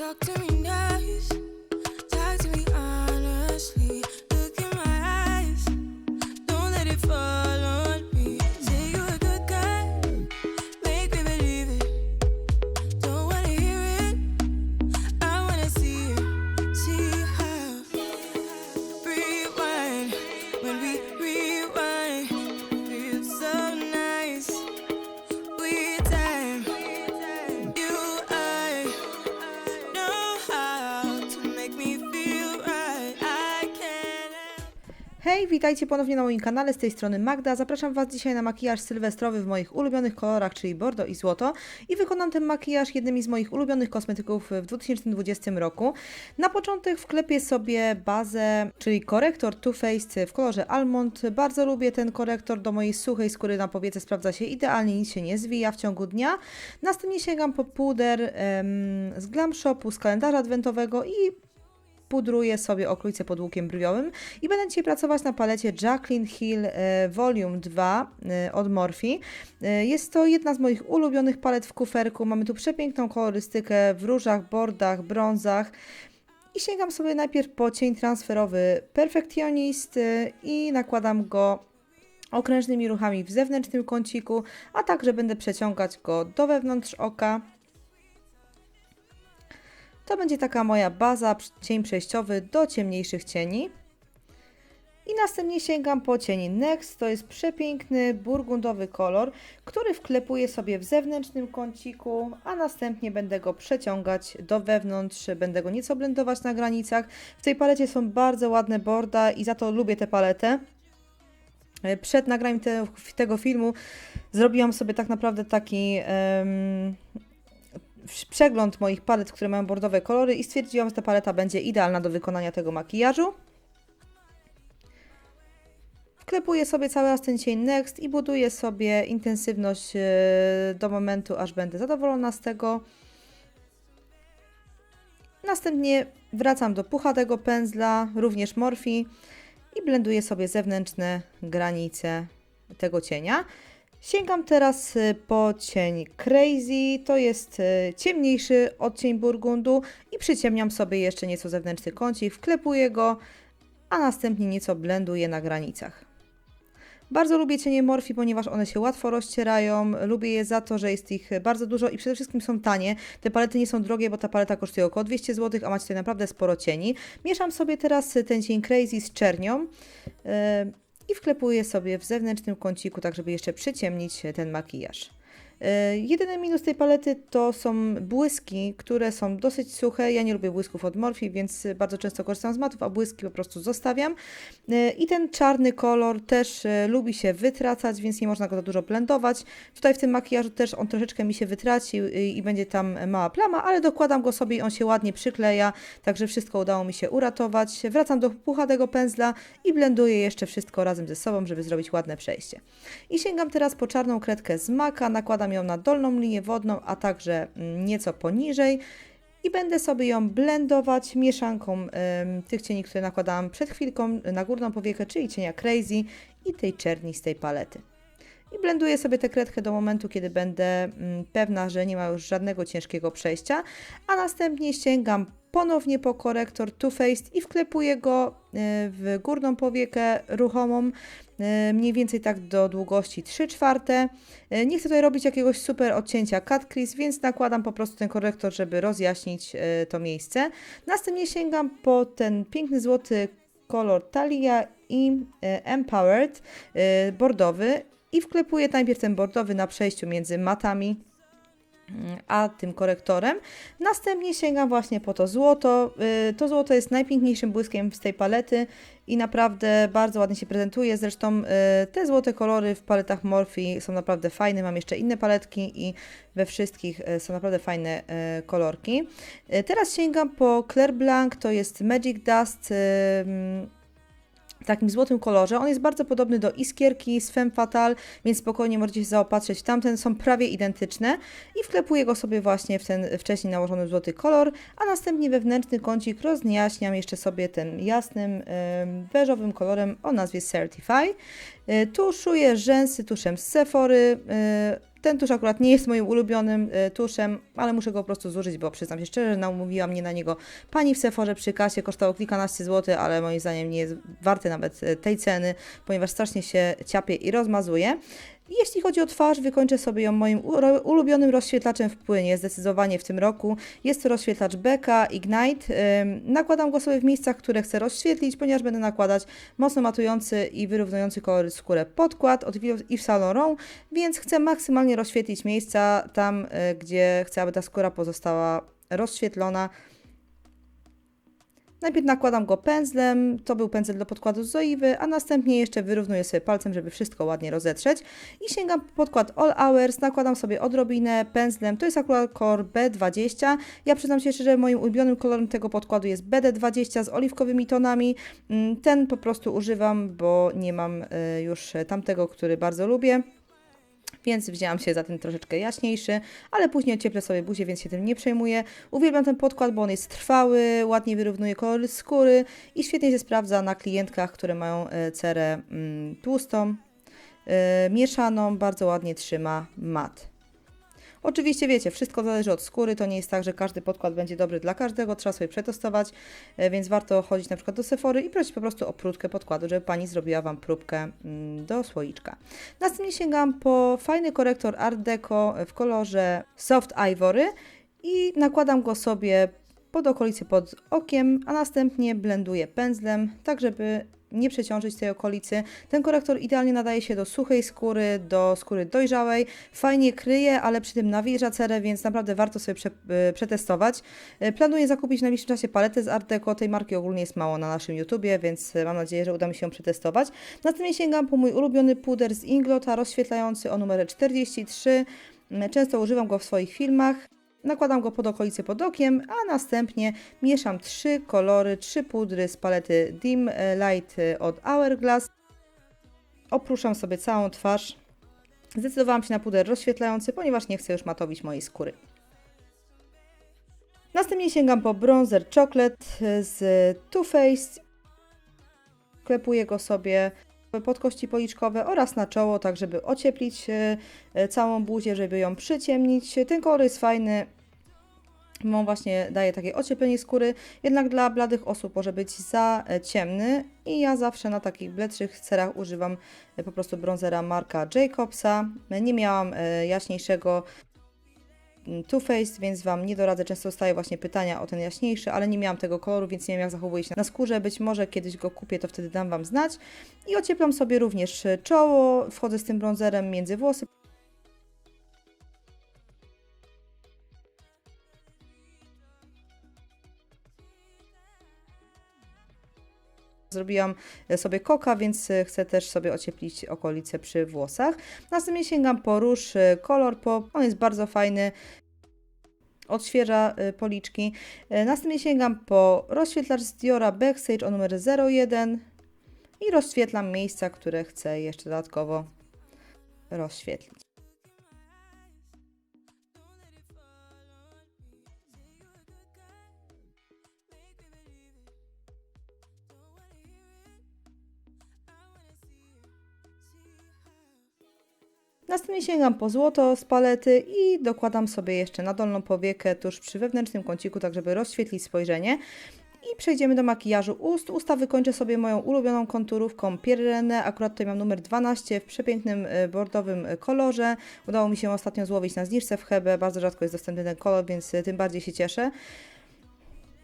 Talk to me nice, witajcie ponownie na moim kanale, z tej strony Magda. Zapraszam Was dzisiaj na makijaż sylwestrowy w moich ulubionych kolorach, czyli bordo i złoto. I wykonam ten makijaż jednymi z moich ulubionych kosmetyków w 2020 roku. Na początek wklepię sobie bazę, czyli korektor Too Faced w kolorze Almond. Bardzo lubię ten korektor, do mojej suchej skóry na powiece sprawdza się idealnie, nic się nie zwija w ciągu dnia. Następnie sięgam po puder em, z Glam Shopu, z kalendarza adwentowego i pudruję sobie okolice pod łukiem brwiowym i będę dzisiaj pracować na palecie Jacqueline Hill e, Volume 2 e, od Morphe. E, Jest to jedna z moich ulubionych palet w kuferku. Mamy tu przepiękną kolorystykę w różach, bordach, brązach. I sięgam sobie najpierw po cień transferowy Perfectionist e, i nakładam go okrężnymi ruchami w zewnętrznym kąciku, a także będę przeciągać go do wewnątrz oka. To będzie taka moja baza, cień przejściowy do ciemniejszych cieni. I następnie sięgam po cień Next. To jest przepiękny burgundowy kolor, który wklepuję sobie w zewnętrznym kąciku, a następnie będę go przeciągać do wewnątrz, będę go nieco blendować na granicach. W tej palecie są bardzo ładne borda i za to lubię tę paletę. E, Przed nagraniem te, tego filmu zrobiłam sobie tak naprawdę taki w- przegląd moich palet, które mają bordowe kolory i stwierdziłam, że ta paleta będzie idealna do wykonania tego makijażu. Wklepuję sobie cały raz ten cień Next i buduję sobie intensywność e, do momentu, aż będę zadowolona z tego. Następnie wracam do puchatego pędzla, również Morphe i blenduję sobie zewnętrzne granice tego cienia. Sięgam teraz y, po cień Crazy, to jest y, ciemniejszy odcień burgundu i przyciemniam sobie jeszcze nieco zewnętrzny kącik, wklepuję go, a następnie nieco blenduję na granicach. Bardzo lubię cienie Morphe, ponieważ one się łatwo rozcierają. Lubię je za to, że jest ich bardzo dużo i przede wszystkim są tanie. Te palety nie są drogie, bo ta paleta kosztuje około 200 zł, a macie tutaj naprawdę sporo cieni. Mieszam sobie teraz ten cień Crazy z czernią. Yy, i wklepuję sobie w zewnętrznym kąciku, tak żeby jeszcze przyciemnić ten makijaż. Yy, Jedyny minus tej palety to są błyski, które są dosyć suche. Ja nie lubię błysków od Morphe, więc bardzo często korzystam z matów, a błyski po prostu zostawiam. Yy, I ten czarny kolor też yy, lubi się wytracać, więc nie można go za dużo blendować. Tutaj w tym makijażu też on troszeczkę mi się wytracił i będzie tam mała plama, ale dokładam go sobie i on się ładnie przykleja, także wszystko udało mi się uratować. Wracam do puchatego pędzla i blenduję jeszcze wszystko razem ze sobą, żeby zrobić ładne przejście. I sięgam teraz po czarną kredkę z maka, nakładam ją na dolną linię wodną, a także mm, nieco poniżej i będę sobie ją blendować mieszanką tych cieni, które nakładałam przed chwilką na górną powiekę, czyli cienia Crazy i tej czerni z tej palety. I blenduję sobie tę kredkę do momentu, kiedy będę mm, pewna, że nie ma już żadnego ciężkiego przejścia, a następnie sięgam ponownie po korektor Too Faced i wklepuję go e, w górną powiekę ruchomą, e, mniej więcej tak do długości 3 czwarte. E, Nie chcę tutaj robić jakiegoś super odcięcia cut crease, więc nakładam po prostu ten korektor, żeby rozjaśnić to miejsce. Następnie sięgam po ten piękny złoty kolor Talia i Empowered bordowy i wklepuję najpierw ten bordowy na przejściu między matami mm, a tym korektorem. Następnie sięgam właśnie po to złoto. Y, To złoto jest najpiękniejszym błyskiem z tej palety i naprawdę bardzo ładnie się prezentuje. Zresztą y, te złote kolory w paletach Morphe są naprawdę fajne. Mam jeszcze inne paletki i we wszystkich y, są naprawdę fajne kolorki. Teraz sięgam po Claire Blanc, to jest Magic Dust. W takim złotym kolorze. On jest bardzo podobny do Iskierki z Femme Fatale, więc spokojnie możecie się zaopatrzyć w tamten. Są prawie identyczne i wklepuję go sobie właśnie w ten wcześniej nałożony złoty kolor, a następnie wewnętrzny kącik rozjaśniam jeszcze sobie tym jasnym, ym, beżowym kolorem o nazwie Certify. Y, Tuszuję rzęsy tuszem z Sephory. Ten tusz akurat nie jest moim ulubionym e, tuszem, ale muszę go po prostu zużyć, bo przyznam się szczerze, namówiła mnie na niego pani w Sephorze przy kasie, kosztował kilkanaście złotych, ale moim zdaniem nie jest warty nawet e, tej ceny, ponieważ strasznie się ciapie i rozmazuje. Jeśli chodzi o twarz, wykończę sobie ją moim ulubionym rozświetlaczem w płynie, zdecydowanie w tym roku. Jest to rozświetlacz Beka Ignite. Nakładam go sobie w miejscach, które chcę rozświetlić, ponieważ będę nakładać mocno matujący i wyrównujący kolory skórę podkład od Yves Saint Laurent, więc chcę maksymalnie rozświetlić miejsca tam, y, gdzie chcę, aby ta skóra pozostała rozświetlona. Najpierw nakładam go pędzlem, to był pędzel do podkładu z Zoiwy, a następnie jeszcze wyrównuję sobie palcem, żeby wszystko ładnie rozetrzeć. I sięgam po podkład All Hours, nakładam sobie odrobinę pędzlem, to jest akurat kolor B20. Ja przyznam się szczerze, moim ulubionym kolorem tego podkładu jest BD20 z oliwkowymi tonami. Mm, Ten po prostu używam, bo nie mam y, już tamtego, który bardzo lubię. Więc wzięłam się za ten troszeczkę jaśniejszy, ale później ocieplę sobie buzię, więc się tym nie przejmuję. Uwielbiam ten podkład, bo on jest trwały, ładnie wyrównuje kolory skóry i świetnie się sprawdza na klientkach, które mają e, cerę mm, tłustą, e, mieszaną, bardzo ładnie trzyma mat. Oczywiście wiecie, wszystko zależy od skóry, to nie jest tak, że każdy podkład będzie dobry dla każdego, trzeba sobie przetestować, e, więc warto chodzić na przykład do Sephory i prosić po prostu o próbkę podkładu, żeby Pani zrobiła Wam próbkę mm, do słoiczka. Następnie sięgam po fajny korektor Art Deco w kolorze Soft Ivory i nakładam go sobie pod okolicy pod okiem, a następnie blenduję pędzlem, tak żeby nie przeciążyć tej okolicy. Ten korektor idealnie nadaje się do suchej skóry, do skóry dojrzałej, fajnie kryje, ale przy tym nawilża cerę, więc naprawdę warto sobie prze, y, przetestować. Y, Planuję zakupić w najbliższym czasie paletę z Art Deco, tej marki ogólnie jest mało na naszym YouTubie, więc y, mam nadzieję, że uda mi się ją przetestować. Następnie sięgam po mój ulubiony puder z Inglota, rozświetlający o numerze 43. Mm, Często używam go w swoich filmach. Nakładam go pod okolicy pod okiem, a następnie mieszam trzy kolory, trzy pudry z palety Dim Light od Hourglass. Opruszam sobie całą twarz. Zdecydowałam się na puder rozświetlający, ponieważ nie chcę już matowić mojej skóry. Następnie sięgam po bronzer Chocolate z Too Faced. Klepuję go sobie pod kości policzkowe oraz na czoło, tak żeby ocieplić e, e, całą buzię, żeby ją przyciemnić. Ten kolor jest fajny, on właśnie daje takie ocieplenie skóry, jednak dla bladych osób może być za e, ciemny i ja zawsze na takich bledszych cerach używam po prostu bronzera marka Jacobsa. Nie miałam jaśniejszego Too Faced, więc Wam nie doradzę. Często dostaję właśnie pytania o ten jaśniejszy, ale nie miałam tego koloru, więc nie wiem jak zachowuje się na skórze. Być może kiedyś go kupię, to wtedy dam Wam znać. I ocieplam sobie również e, czoło, wchodzę z tym bronzerem między włosy. Zrobiłam e, sobie koka, więc e, chcę też sobie ocieplić okolice przy włosach. Następnie sięgam po róż e, Color Pop. On jest bardzo fajny. Odświeża e, policzki. E, Następnie sięgam po rozświetlacz z Diora Backstage o numerze 01 i rozświetlam miejsca, które chcę jeszcze dodatkowo rozświetlić. Następnie sięgam po złoto z palety i dokładam sobie jeszcze na dolną powiekę tuż przy wewnętrznym kąciku, tak żeby rozświetlić spojrzenie. I przejdziemy do makijażu ust. Usta wykończę sobie moją ulubioną konturówką Pierre Akurat tutaj mam numer 12 w przepięknym e, bordowym e, kolorze. Udało mi się ostatnio złowić na zniżce w Hebe. Bardzo rzadko jest dostępny ten kolor, więc e, tym bardziej się cieszę.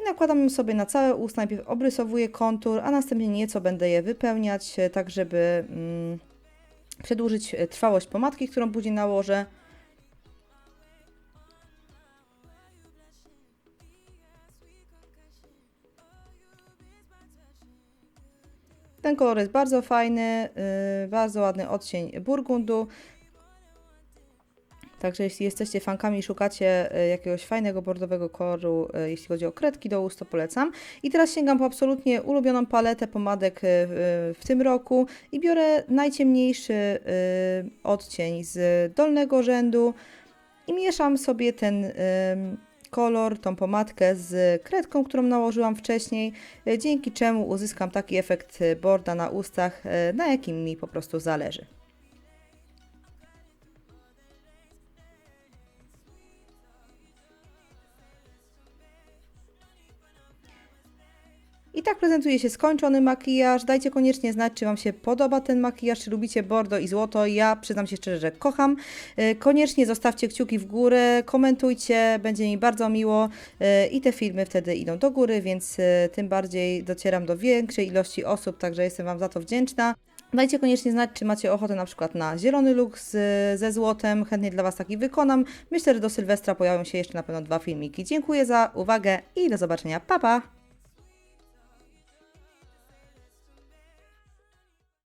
I nakładam sobie na całe usta. Najpierw obrysowuję kontur, a następnie nieco będę je wypełniać, tak żeby mm, przedłużyć e, trwałość pomadki, którą później nałożę. Ten kolor jest bardzo fajny, yy, bardzo ładny odcień burgundu. Także jeśli jesteście fankami i szukacie y, jakiegoś fajnego bordowego koloru, y, jeśli chodzi o kredki do ust, to polecam. I teraz sięgam po absolutnie ulubioną paletę pomadek y, w, tym roku i biorę najciemniejszy odcień z dolnego rzędu i mieszam sobie ten kolor, tą pomadkę z kredką, którą nałożyłam wcześniej, dzięki czemu uzyskam taki efekt borda na ustach, na jakim mi po prostu zależy. I tak prezentuje się skończony makijaż. Dajcie koniecznie znać, czy Wam się podoba ten makijaż, czy lubicie bordo i złoto. Ja przyznam się szczerze, że kocham. E, Koniecznie zostawcie kciuki w górę, komentujcie, będzie mi bardzo miło e, i te filmy wtedy idą do góry, więc e, tym bardziej docieram do większej ilości osób, także jestem Wam za to wdzięczna. Dajcie koniecznie znać, czy macie ochotę na przykład na zielony look z, ze złotem. Chętnie dla Was taki wykonam. Myślę, że do Sylwestra pojawią się jeszcze na pewno dwa filmiki. Dziękuję za uwagę i do zobaczenia. Pa, pa!